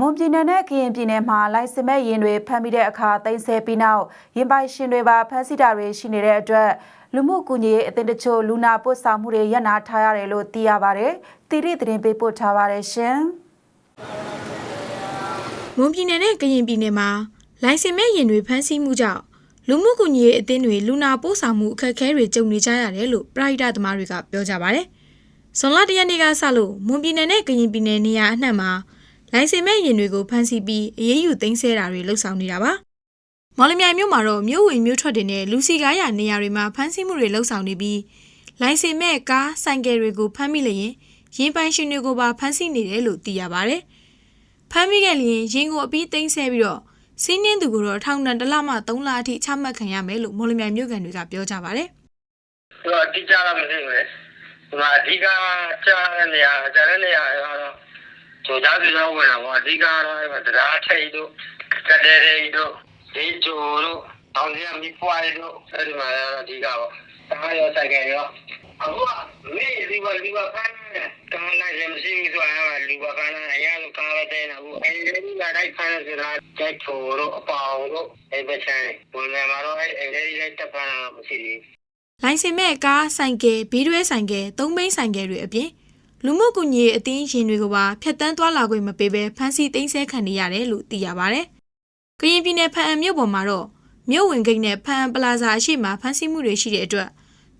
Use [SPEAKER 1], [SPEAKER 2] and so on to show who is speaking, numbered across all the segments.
[SPEAKER 1] မွန်ပြည်နယ်နဲ့ကရင်ပြည်နယ်မှာလိုင်စင်မဲ့ရင်တွေဖမ်းမိတဲ့အခါတင်ဆက်ပြီးနောက်ရင်ပိုင်ရှင်တွေပါဖမ်းဆီးတာတွေရှိနေတဲ့အတွက်လူမှုကူညီရေးအသင်းတချို့လူနာပို့ဆောင်မှုတွေရပ်နာထားရတယ်လို့သိရပါတယ်။တိတိသတင်းပေးပို့ထားပါတယ်ရှင်။
[SPEAKER 2] မွန်ပြည်နယ်နဲ့ကရင်ပြည်နယ်မှာလိုင်စင်မဲ့ရင်တွေဖမ်းဆီးမှုကြောင့်လူမှုကူညီရေးအသင်းတွေလူနာပို့ဆောင်မှုအခက်အခဲတွေကြုံနေကြရတယ်လို့ပရိဒတ်သမားတွေကပြောကြပါဗျ။ဇွန်လတရက်နေ့ကစလို့မွန်ပြည်နယ်နဲ့ကရင်ပြည်နယ်နေရာအနှံ့မှာ လိုင်စင်မဲ့ရင်တွေကိုဖမ်းဆီးပြီးအရေးယူသိမ်းဆည်းတာတွေလှုပ်ဆောင်နေတာပါ။မော်လမြိုင်မြို့မှာတော့မြို့ဝင်မြို့ထွက်တွေနဲ့လူစီကားရနေရာတွေမှာဖမ်းဆီးမှုတွေလှုပ်ဆောင်နေပြီးလိုင်စင်မဲ့ကားဆိုင်ကယ်တွေကိုဖမ်းမိလျင်ရင်ပိုင်ရှင်တွေကိုပါဖမ်းဆီးနေတယ်လို့သိရပါဗျ။ဖမ်းမိခဲ့လျင်ရင်ကိုအပြီးသိမ်းဆဲပြီးတော့စီးနှင်းသူကိုတော့ထောင်ဒဏ်တစ်လမှ3လအထိချမှတ်ခံရမယ်လို့မော်လမြိုင်မြို့ကန်တွေကပြောကြပါတယ်
[SPEAKER 3] သူကအတိအကျတော့မသိဘူးလေဒီမှာအဓိကကြားတဲ့နေရာကြားတဲ့နေရာကတော့ ဂျိုသားစီတော့ဝင်တာပေါ့အဓိကတော့အဲ့မှာတရားထိတ်တို့ကတဲ့တွေတို့ဒီဂျိုတို့အောင်ရမီပွားတို့အဲ့ဒီမှာအဓိကပေါ့တားရောဆိုင်ကရောအခုကမေးဒီဘာဒီဘာကန်းကားလိုက်လည်းမရှိဘူးဆိုရင်လူဘာကန်းအရာလိုကားတဲ့နော်အဲ့ဒီကတိုင်းခန်းဆိုတာကြိုက်ချိုတို့အပေါင်းတို့အဲ့ဘက်ချမ်းဝင်နေမှာတော့အဲ့အဲ့ဒီလိုက်တက်ပါတော့မရှိဘူး။
[SPEAKER 2] လိုင်စင်မဲ့ကားဆိုင်ကယ်ဘီးတွဲဆိုင်ကယ်သုံးဘိန်းဆိုင်ကယ်တွေအပြင် လူမှုကူညီရေးအသင်းရင်တွေကိုပါဖျက်တမ်းသွားလာခွင့်မပေးဘဲဖမ်းဆီးသိမ်းဆည်းခံနေရတယ်လို့သိရပါတယ်။ကရင်ပြည်နယ်ဖန်အံမြို့ပေါ်မှာတော့မြို့ဝင်ဂိတ်နဲ့ဖန်အံပလာဇာအရှိမဖမ်းဆီးမှုတွေရှိတဲ့အတွက်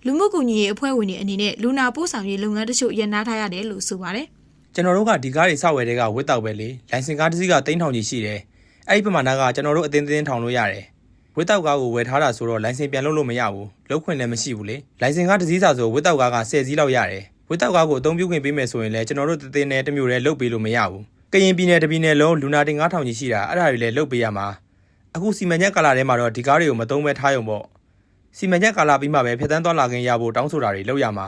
[SPEAKER 2] လူမှုကူညီရေးအဖွဲ့ဝင်တွေအနေနဲ့လူနာပို့ဆောင်ရေးလုပ်ငန်းတချို့ရပ်နားထားရတယ်လို့ဆိုပါတယ်။
[SPEAKER 4] ကျွန်တော်တို့ကဒီကားတွေစဝယ်တဲ့ကဝစ်တောက်ပဲလေလိုင်စင်ကားတစ်စီးကတိန်းထောင်ကြီးရှိတယ်အဲ့ဒီပမာဏကကျွန်တော်တို့အတင်းတင်းထောင်လို့ရတယ်ဝစ်တောက်ကားကိုဝယ်ထားတာဆိုတော့လိုင်စင်ပြန်လုပ်လို့မရဘူးလုပ်ခွင့်လည်းမရှိဘူးလေလိုင်စင်ကားတစ်စီးစာဆိုဝစ်တောက်ကားက10စီးလောက်ရတယ် ဝစ်တောက်ကားကိုအသုံးပြုခွင့်ပေးမယ်ဆိုရင်လည်းကျွန်တော်တို့တင်းတင်းနဲ့တစ်မျိုးတည်းလုပ်ပေးလို့မရဘူးကရင်ပြည်နယ်တပြည်နယ်လုံးလူနာတင်9000ကြီးရှိတာအဲ့ဒါတွေလည်းလုပ်ပေးရမှာအခုစီမံချက်ကာလာထဲမှာတော့ဒီကားတွေကိုမသုံးဘဲထားရုံပေါ့စီမံချက်ကာလာပြီးမှပဲဖျက်တမ်းသွားလာခွင့်ရဖို့တောင်းဆိုတာတွေလုပ်ရမှာ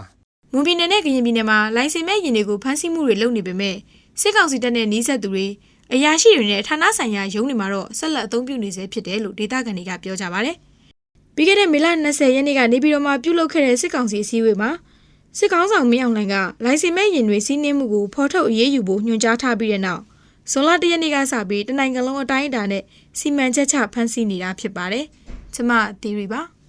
[SPEAKER 2] မွန်ပြည်နယ်နဲ့ကရင်ပြည်နယ်မှာလိုင်စင်မဲ့ရင်တွေကိုဖမ်းဆီးမှုတွေလုပ်နေပေမဲ့စစ်ကောင်စီတပ်နဲ့နှီးဆက်သူတွေအရာရှိတွေနဲ့ဌာနဆိုင်ရာရုံးတွေမှာတော့ဆက်လက်အသုံးပြုနေစေဖြစ်တယ်လို့ဒေသခံတွေကပြောကြပါတယ်။ပြီးခဲ့တဲ့မေလ20ရက်နေ့ကနေပြည်တော်မှာပြုလုပ်ခဲ့တဲ့စစ်ကောင်စီအစည်းအဝေးမှာ စစ်ကောင်ဆောင်မင်းအောင်လှိုင်ကလိုင်စင်မဲ့ရင်တွေစီးနှင်းမှုကိုဖော်ထုတ်အရေးယူဖို့ညွှန်ကြားထားပြီးတဲ့နောက်ဇွန်လ၁ရက်နေ့ကစပြီးတနိုင်ငံလုံးအတိုင်းအတာနဲ့စီမံချက်ချဖမ်းဆီးနေတာဖြစ်ပါတယ်။ကျမသီရီပါ။